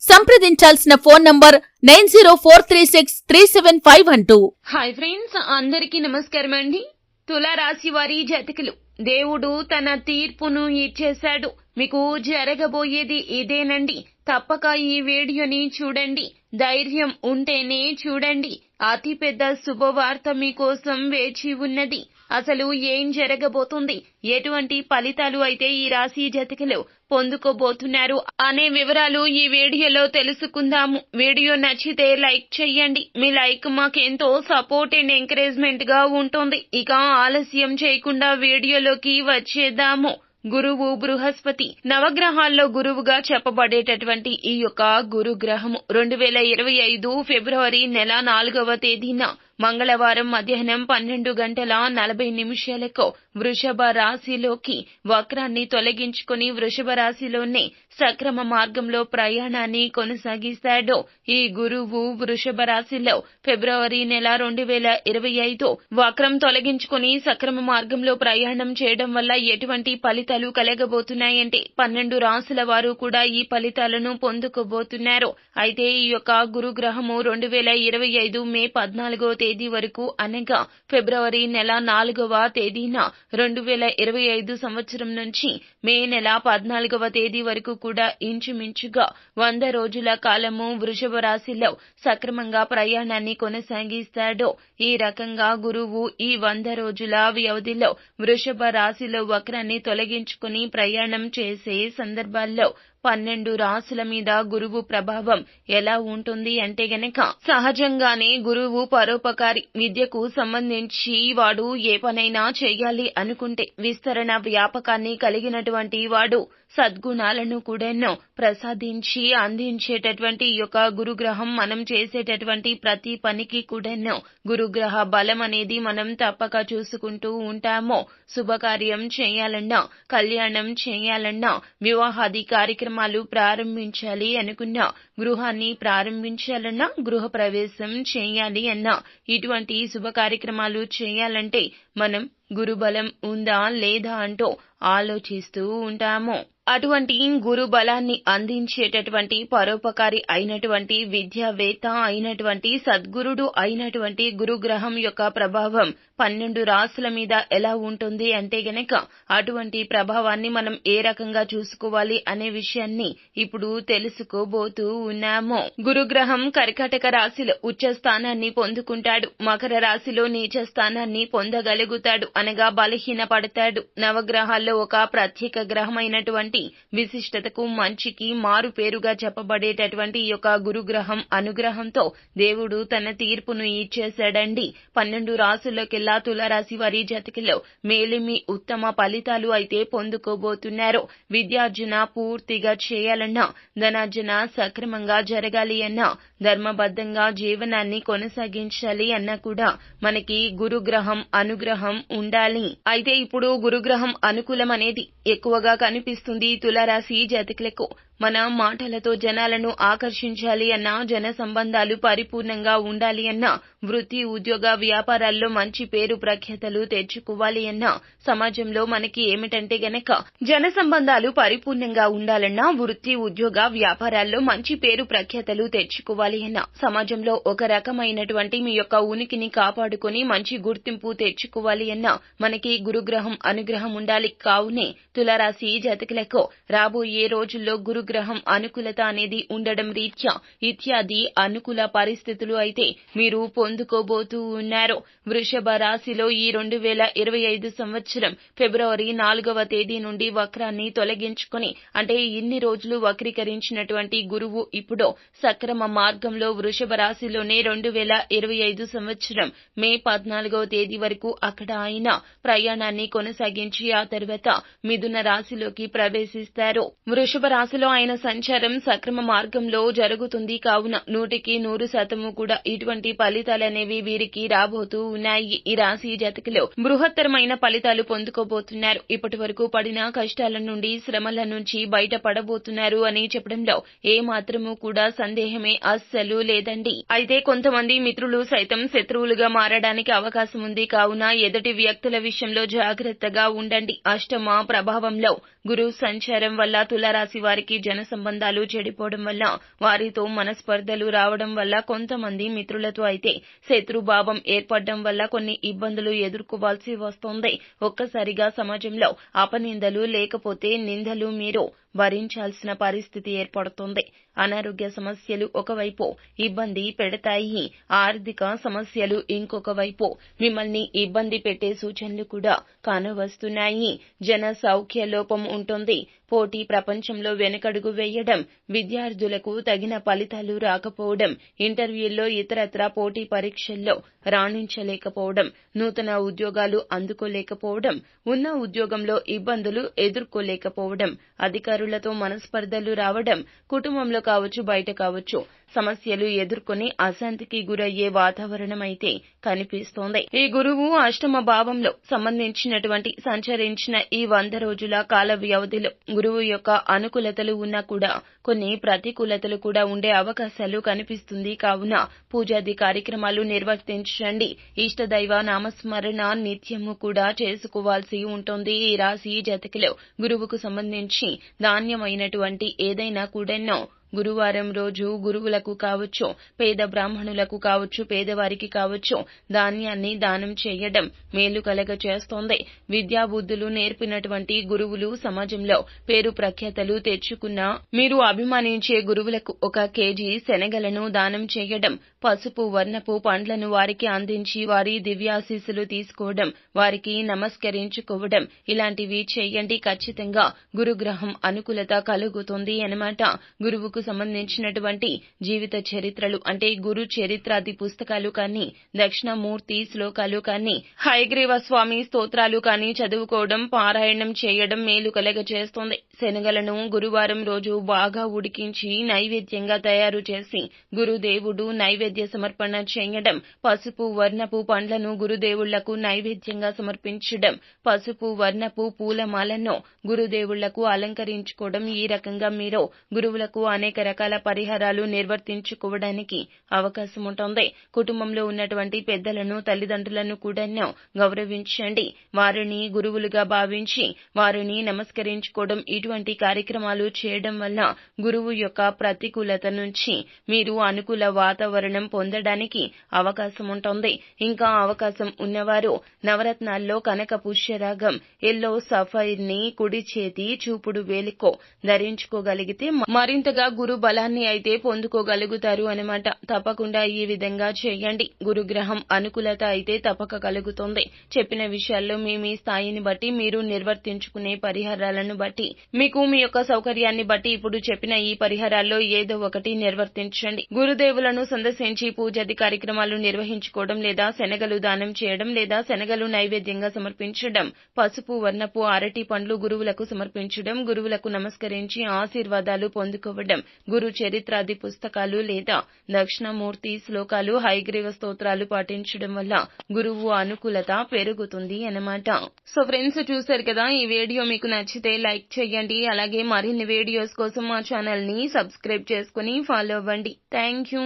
సంప్రదించాల్సిన phone number nine zero four three six three seven five one two. Hi friends అందరికీ నమస్కారం అండి. తులారాశి వారి జతకులు దేవుడు తన తీర్పును ఇచ్చేశాడు. మీకు జరగబోయేది ఇదేనండి. తప్పక ఈ వీడియోని చూడండి. ధైర్యం ఉంటేనే చూడండి. అతి పెద్ద శుభవార్త మీకోసం వేచి ఉన్నది. అసలు ఏం జరగబోతుంది? ఎటువంటి ఫలితాలు అయితే ఈ రాశి జతకలో పొందుకోబోతున్నారు? అనే వివరాలు ఈ వీడియోలో తెలుసుకుందాము. వీడియో నచ్చితే లైక్ చేయండి. మీ లైక్ మాకెంతో సపోర్ట్ అండ్ ఎంకరేజ్మెంట్గా ఉంటుంది. ఇక ఆలస్యం చేయకుండా వీడియోలోకి వచ్చేద్దాము. గురువు బృహస్పతి నవగ్రహాల్లో గురువుగా చెప్పబడేటటువంటి ఈ యొక్క గురు గ్రహము రెండు వేల ఇరవై ఐదు ఫిబ్రవరి నెల నాలుగవ తేదీన. మంగళవారం మధ్యాహ్నం పన్నెండు గంటల నలభై నిమిషాలకు వృషభ రాశిలోకి వక్రాన్ని తొలగించుకుని వృషభ రాశిలోనే సక్రమ మార్గంలో ప్రయాణాన్ని కొనసాగిస్తాడు. ఈ గురువు వృషభ రాశిలో ఫిబ్రవరి నెల రెండు వేల ఇరవై ఐదు వక్రం తొలగించుకుని సక్రమ మార్గంలో ప్రయాణం చేయడం వల్ల ఎటువంటి ఫలితాలు కలగబోతున్నాయంటే పన్నెండు రాశుల వారు కూడా ఈ ఫలితాలను పొందుకోబోతున్నారు. అయితే ఈ యొక్క గురుగ్రహము రెండు వేల ఇరవై ఐదు మే పద్నాలుగో తేదీ వరకు అనగా ఫిబ్రవరి నెల నాలుగవ తేదీన రెండు వేల ఇరవై ఐదు సంవత్సరం నుంచి మే నెల పద్నాలుగవ తేదీ వరకు కూడా ఇంచుమించుగా వంద రోజుల కాలము వృషభ రాశిలో సక్రమంగా ప్రయాణాన్ని కొనసాగిస్తాడు ఈ రకంగా గురువు ఈ వంద రోజుల వ్యవధిలో వృషభ రాశిలో వక్రాన్ని తొలగించుకుని ప్రయాణం చేసే సందర్భాల్లో పన్నెండు రాసుల మీద గురువు ప్రభావం ఎలా ఉంటుంది అంటే గనక సహజంగానే గురువు పరోపకారి విద్యకు సంబంధించి వాడు ఏ పనైనా చేయాలి అనుకుంటే విస్తరణ వ్యాపకాన్ని కలిగినటువంటి వాడు సద్గుణాలను కూడాను ప్రసాదించి అందించేటటువంటి యొక్క గురుగ్రహం మనం చేసేటటువంటి ప్రతి పనికి కూడాను గురుగ్రహ బలం అనేది మనం తప్పక చూసుకుంటూ ఉంటాము. శుభకార్యం చేయాలన్నా కళ్యాణం చేయాలన్నా వివాహాది కార్యక్రమం కార్యక్రమాలు ప్రారంభించాలి అనుకున్నా గృహాన్ని ప్రారంభించాలన్నా గృహ ప్రవేశం చేయాలి అన్నా ఇటువంటి శుభ కార్యక్రమాలు చేయాలంటే మనం గురుబలం ఉందా లేదా అంటూ ఆలోచిస్తూ ఉంటాము. అటువంటి గురు బలాన్ని అందించేటటువంటి పరోపకారి అయినటువంటి విద్యావేత్త అయినటువంటి సద్గురుడు అయినటువంటి గురుగ్రహం యొక్క ప్రభావం పన్నెండు రాసుల మీద ఎలా ఉంటుంది అంటే గనక అటువంటి ప్రభావాన్ని మనం ఏ రకంగా చూసుకోవాలి అనే విషయాన్ని ఇప్పుడు తెలుసుకోబోతూ ఉన్నాము. గురుగ్రహం కర్కాటక రాశిలో ఉచ్చ స్థానాన్ని పొందుకుంటాడు. మకర రాశిలో నీచ స్థానాన్ని ఎదుగుతాడు అనగా బలహీన పడతాడు నవగ్రహాల్లో ఒక ప్రత్యేక గ్రహమైనటువంటి విశిష్టతకు మంచికి మారు పేరుగా చెప్పబడేటటువంటి ఈ యొక్క గురుగ్రహం అనుగ్రహంతో దేవుడు తన తీర్పును ఇచ్చేశాడండి. పన్నెండు రాసుల్లోకెల్లా తులరాశి వారి జతకిలో మేలిమి ఉత్తమ ఫలితాలు అయితే పొందుకోబోతున్నారు. విద్యార్జన పూర్తిగా చేయాలన్నా ధనార్జన సక్రమంగా జరగాలి అన్నా ధర్మబద్ధంగా జీవనాన్ని కొనసాగించాలి అన్నా కూడా మనకి గురుగ్రహం అనుగ్రహం ఉండాలి. అయితే ఇప్పుడు గురుగ్రహం అనుకూలం అనేది ఎక్కువగా కనిపిస్తుంది తులారాశి జాతకులకు. మన మాటలతో జనాలను ఆకర్షించాలి అన్నా జన సంబంధాలు పరిపూర్ణంగా ఉండాలి అన్నా వృత్తి ఉద్యోగ వ్యాపారాల్లో మంచి పేరు ప్రఖ్యాతలు తెచ్చుకోవాలి అన్నా సమాజంలో మనకి ఏమిటంటే గనక జన సంబంధాలు పరిపూర్ణంగా ఉండాలన్నా వృత్తి ఉద్యోగ వ్యాపారాల్లో మంచి పేరు ప్రఖ్యాతలు తెచ్చుకోవాలి అన్నా సమాజంలో ఒక రకమైనటువంటి మీ యొక్క ఉనికిని కాపాడుకొని మంచి గుర్తింపు తెచ్చుకోవాలి అన్నా మనకి గురుగ్రహం అనుగ్రహం ఉండాలి. కావునే తులారాశి జాతకులకు రాబోయే రోజుల్లో గురు అనుగ్రహం అనుకూలత అనేది ఉండడం రీత్యా ఇత్యాది అనుకూల పరిస్థితులు అయితే మీరు పొందుకోబోతూ ఉన్నారు. వృషభ రాశిలో ఈ రెండు వేల ఇరవై ఐదు సంవత్సరం ఫిబ్రవరి నాలుగవ తేదీ నుండి వక్రాన్ని తొలగించుకుని అంటే ఇన్ని రోజులు వక్రీకరించినటువంటి గురువు ఇప్పుడు సక్రమ మార్గంలో వృషభ రాశిలోనే రెండు వేల ఇరవై ఐదు సంవత్సరం మే పద్నాలుగవ తేదీ వరకు అక్కడ ఆయన ప్రయాణాన్ని కొనసాగించి ఆ తర్వాత మిథున రాశిలోకి ప్రవేశిస్తారు. వృషభ రాశిలో ఆయన సంచారం సక్రమ మార్గంలో జరుగుతుంది. కావున నూటికి నూరు శాతము కూడా ఇటువంటి ఫలితాలనేవి వీరికి రాబోతూ ఉన్నాయి. ఈ రాశి జాతకులు బృహత్తరమైన ఫలితాలు పొందుకోబోతున్నారు. ఇప్పటి వరకు పడిన కష్టాల నుండి శ్రమల నుంచి బయటపడబోతున్నారు అని చెప్పడంలో ఏ మాత్రము కూడా సందేహమే అస్సలు లేదండి. అయితే కొంతమంది మిత్రులు సైతం శత్రువులుగా మారడానికి అవకాశం ఉంది. కావున ఎదుటి వ్యక్తుల విషయంలో జాగ్రత్తగా ఉండండి. అష్టమ ప్రభావంలో గురు సంచారం వల్ల తులారాశి వారికి జన సంబంధాలు చెడిపోవడం వల్ల వారితో మనస్పర్ధలు రావడం వల్ల కొంతమంది మిత్రులతో అయితే శత్రుభావం ఏర్పడడం వల్ల కొన్ని ఇబ్బందులు ఎదుర్కోవాల్సి వస్తోంది. ఒక్కసారిగా సమాజంలో అపనిందలు లేకపోతే నిందలు మీరు భరించాల్సిన పరిస్థితి ఏర్పడుతుంది. అనారోగ్య సమస్యలు ఒకవైపు ఇబ్బంది పెడతాయి. ఆర్థిక సమస్యలు ఇంకొక వైపు మిమ్మల్ని ఇబ్బంది పెట్టే సూచనలు కూడా కానవస్తున్నాయి. జన సౌఖ్య లోపం ఉంటుంది. పోటీ ప్రపంచంలో వెనకడుగు వేయడం విద్యార్థులకు తగిన ఫలితాలు రాకపోవడం ఇంటర్వ్యూల్లో ఇతరత్ర పోటీ పరీక్షల్లో రాణించలేకపోవడం నూతన ఉద్యోగాలు అందుకోలేకపోవడం ఉన్న ఉద్యోగంలో ఇబ్బందులు ఎదుర్కోలేకపోవడం అధికారులతో మనస్పర్ధలు రావడం కుటుంబంలో కావచ్చు బయట కావచ్చు సమస్యలు ఎదుర్కొని అశాంతికి గురయ్యే వాతావరణం అయితే కనిపిస్తోంది. ఈ గురువు అష్టమ భావంలో సంబంధించినటువంటి సంచరించిన ఈ వంద రోజుల కాల వ్యవధిలో గురువు యొక్క అనుకూలతలు ఉన్నా కూడా కొన్ని ప్రతికూలతలు కూడా ఉండే అవకాశాలు కనిపిస్తుంది. కావున పూజాది కార్యక్రమాలు నిర్వర్తించండి. ఇష్టదైవ నామస్మరణ నిత్యము కూడా చేసుకోవాల్సి ఉంటుంది. ఈ రాశి జతకిలో గురువుకు సంబంధించి నాణ్యమైనటువంటి ఏదైనా కూడెన్నో. గురువారం రోజు గురువులకు కావచ్చు పేద బ్రాహ్మణులకు కావచ్చు పేదవారికి కావచ్చు ధాన్యాన్ని దానం చేయడం మేలు కలగ చేస్తోంది. విద్యాబుద్ధులు నేర్పినటువంటి గురువులు సమాజంలో పేరు ప్రఖ్యాతలు తెచ్చుకున్న మీరు అభిమానించే గురువులకు ఒక కేజీ శనగలను దానం చేయడం పసుపు వర్ణపు పండ్లను వారికి అందించి వారి దివ్యాశీస్సులు తీసుకోవడం వారికి నమస్కరించుకోవడం ఇలాంటివి చేయండి. ఖచ్చితంగా గురుగ్రహం అనుకూలత కలుగుతుంది అనమాట గురువుకు సంబంధించినటువంటి జీవిత చరిత్రలు అంటే గురు చరిత్రాది పుస్తకాలు కానీ దక్షిణమూర్తి శ్లోకాలు కానీ హయగ్రీవ స్వామి స్తోత్రాలు కానీ చదువుకోవడం పారాయణం చేయడం మేలు కలగ చేస్తోంది శనగలను గురువారం రోజు బాగా ఉడికించి నైవేద్యంగా తయారు చేసి గురుదేవుడు నైవేద్య సమర్పణ చేయడం పసుపు వర్ణపు పండ్లను గురుదేవుళ్ళకు నైవేద్యంగా సమర్పించడం పసుపు వర్ణపు పూలమాలను గురుదేవుళ్ళకు అలంకరించుకోవడం ఈ రకంగా మీరు గురువులకు అనేక అనేక రకాల పరిహారాలు నిర్వర్తించుకోవడానికి అవకాశం ఉంటుంది కుటుంబంలో ఉన్నటువంటి పెద్దలను తల్లిదండ్రులను కూడా గౌరవించండి. వారిని గురువులుగా భావించి వారిని నమస్కరించుకోవడం ఇటువంటి కార్యక్రమాలు చేయడం వల్ల గురువు యొక్క ప్రతికూలత నుంచి మీరు అనుకూల వాతావరణం పొందడానికి అవకాశం ఉంటుంది ఇంకా అవకాశం ఉన్నవారు నవరత్నాల్లో కనక పుష్యరాగం ఎల్లో సఫైర్ని కుడి చేతి చూపుడు వేలికో ధరించుకోగలిగితే మరింతగా గురు బలాన్ని అయితే పొందుకోగలుగుతారు అనమాట తప్పకుండా ఈ విధంగా చేయండి. గురుగ్రహం అనుకూలత అయితే తప్పక కలుగుతుంది. చెప్పిన విషయాల్లో మీ మీ స్థాయిని బట్టి మీరు నిర్వర్తించుకునే పరిహారాలను బట్టి మీకు మీ యొక్క సౌకర్యాన్ని బట్టి ఇప్పుడు చెప్పిన ఈ పరిహారాల్లో ఏదో ఒకటి నిర్వర్తించండి. గురుదేవులను సందర్శించి పూజాది కార్యక్రమాలు నిర్వహించుకోవడం లేదా శనగలు దానం చేయడం లేదా శనగలు నైవేద్యంగా సమర్పించడం పసుపు వర్ణపు అరటి పండ్లు గురువులకు సమర్పించడం గురువులకు నమస్కరించి ఆశీర్వాదాలు పొందుకోవడం గురు చరిత్రాది పుస్తకాలు లేదా దక్షిణమూర్తి శ్లోకాలు హైగ్రీవ స్తోత్రాలు పాటించడం వల్ల గురువు అనుకూలత పెరుగుతుంది అన్నమాట. సో ఫ్రెండ్స్ చూశారు కదా ఈ వీడియో మీకు నచ్చితే లైక్ చేయండి. అలాగే మరిన్ని వీడియోస్ కోసం మా ఛానల్ని సబ్స్క్రైబ్ చేసుకుని ఫాలో అవ్వండి. Thank you